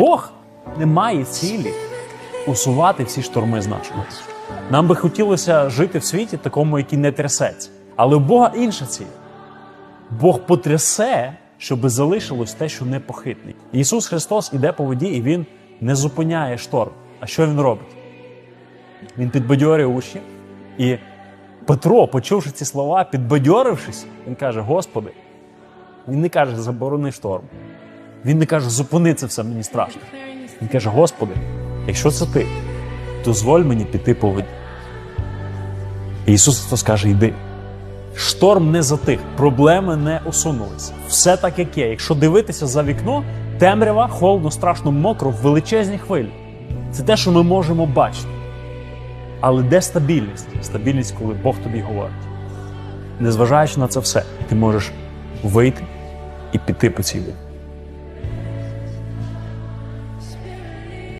Бог не має цілі усувати всі шторми з нашого. Нам би хотілося жити в світі такому, який не трясеться. Але у Бога інша ціль. Бог потрясе, щоб залишилось те, що непохитне. Ісус Христос іде по воді, і Він не зупиняє шторм. А що Він робить? Він підбадьорює учнів. І Петро, почувши ці слова, підбадьорившись, він каже: Господи, він не каже, заборони шторм. Він не каже, зупини це все, мені страшно. Він каже: Господи, якщо це ти, дозволь мені піти по воді. І Ісус Христос каже: йди. Шторм не затих, проблеми не усунулися. Все так, як є. Якщо дивитися за вікно, темрява, холодно, страшно, мокро, величезні хвилі. Це те, що ми можемо бачити. Але де стабільність? Стабільність, коли Бог тобі говорить. Незважаючи на це все, ти можеш вийти і піти по цій воді.